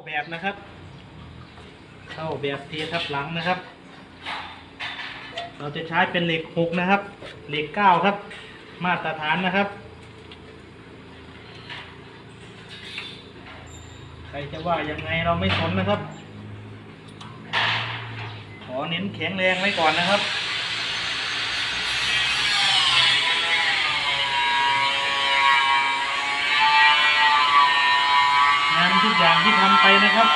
าแบบนะครับ เข้าแบบเททับหลังนะครับ เราจะใช้เป็นเหล็กหกนะครับ เหล็กเก้าครับ มาตรฐานนะครับ ใครจะว่ายังไงเราไม่สนนะครับ ขอเน้นแข็งแรงไว้ก่อนนะครับ อย่างที่ทำไปนะครับ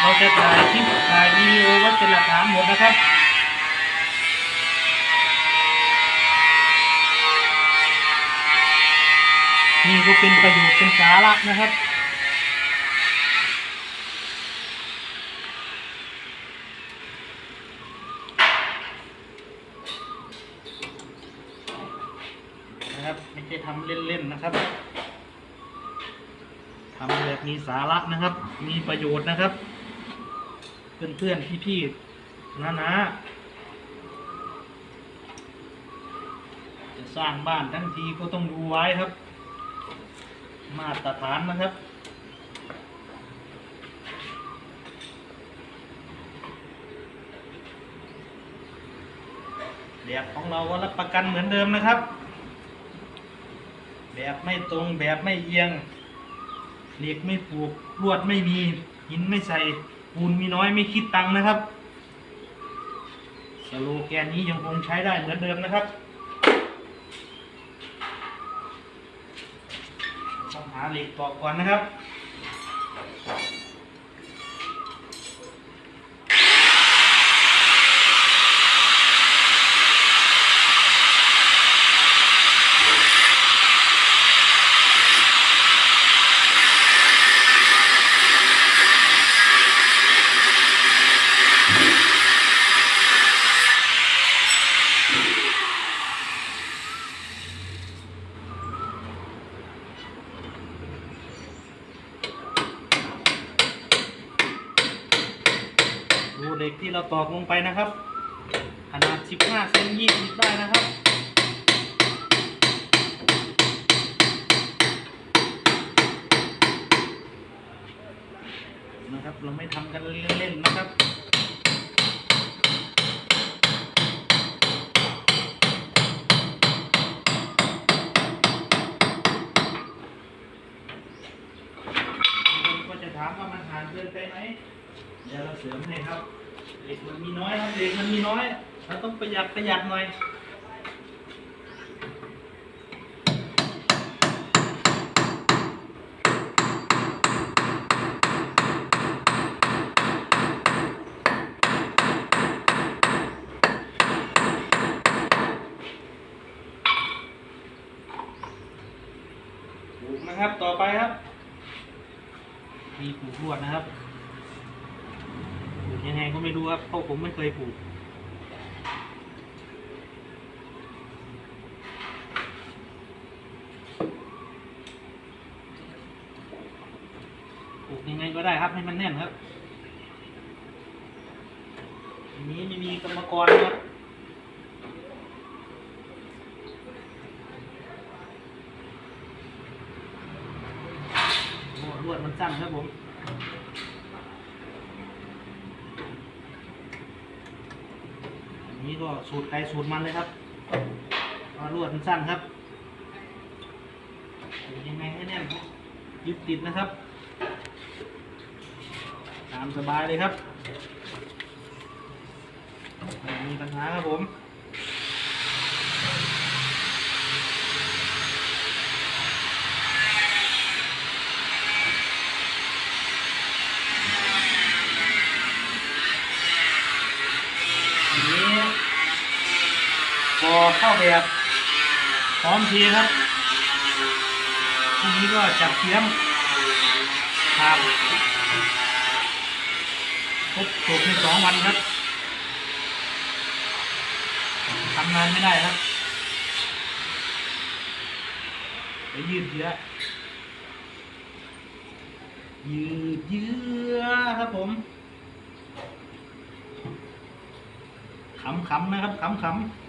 เราจะถ่ายคลิปถ่ายวีดีโอไว้เป็นหลักฐานหมดนะครับนี่ก็เป็นประโยชน์เป็นสาระนะครับนะครับไม่ใช่ทำเล่นๆนะครับ ทำแบบมีสาระนะครับ มีประโยชน์นะครับ เพื่อนๆพี่ๆน้าๆจะสร้างบ้านทั้งทีก็ต้องดูไว้ครับ มาตรฐานนะครับแบบของเราก็รับประกันเหมือนเดิมนะครับ แบบไม่ตรงแบบไม่เอียง เหล็กไม่ผูกลวดไม่มีหินไม่ใส่ปูนมีน้อยไม่คิดตังค์นะครับสโลแกนนี้ยังคงใช้ได้เหมือนเดิมนะครับต้องหาเหล็กตอกก่อนนะครับ เหล็กที่เราตอกลงไปนะครับ ขนาด 15เซน20 ได้นะครับนะครับ เราไม่ทำกันเล่นๆนะครับคนก็จะถามว่ามันหางเกินไปไหมเดี๋ยวเราเสริมให้ครับ เหล็กมันมีน้อยครับเหล็กมันมีน้อย เราต้องประหยัดประหยัดหน่อยผูนะครับ ต่อไปครับ มีผูกลวดนะครับ ไม่รู้ครับเพราะผมไม่เคยผูกผูกยังไงก็ได้ครับให้มันแน่นครับอันนี้ไม่มีกรรมกรนะครับโอ้ลวดมันสั้นครับผม นี้ก็สูตรใครสูตรมันเลยครับราะลวดมันสั้นครับยังไงให้แน่นยึดติดนะครับ ตามสบายเลยครับไม่มีปัญหาครับผม อเข้าแบบพร้อมทีครับทีนี้ก็จับเทียมครับครบจบในสองวันครับทำงานไม่ได้ครับไปยืดเยื้อยืดเยื้อครับผมขำๆนะครับขำๆ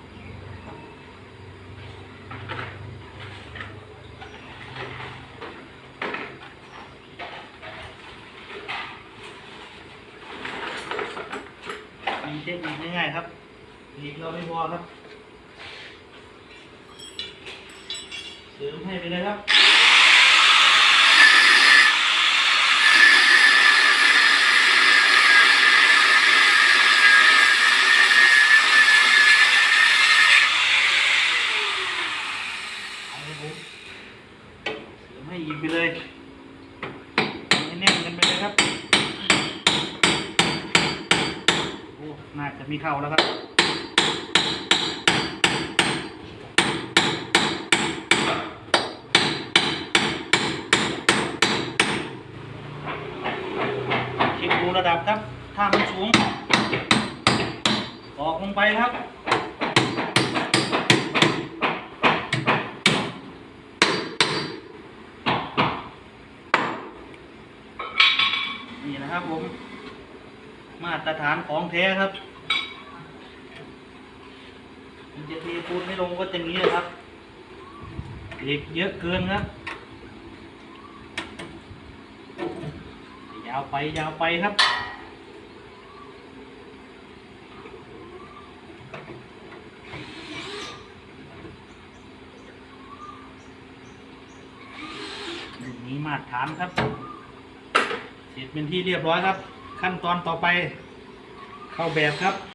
เทคนิคง่ายๆครับอีกเราไม่พอครับ เสริมให้ไปเลยครับ เอาเลยผมเสริมให้อีกไปเลยให้แน่นกันไปเลยครับ โอาจะมีเข้าแล้วครับเช็คดูระดับครับ ถ้ามันสูง ออกลงไปครับนี่นะครับผม มาตรฐานของแท้ครับ มันจะเท ปูนไม่ลงก็จะงี้นะครับเหล็กเยอะเกินครับ ยาวไปยาวไปครับนนี้มาฐานครับ เสร็จเป็นที่เรียบร้อยครับ ขั้นตอนต่อไป เข้าแบบครับ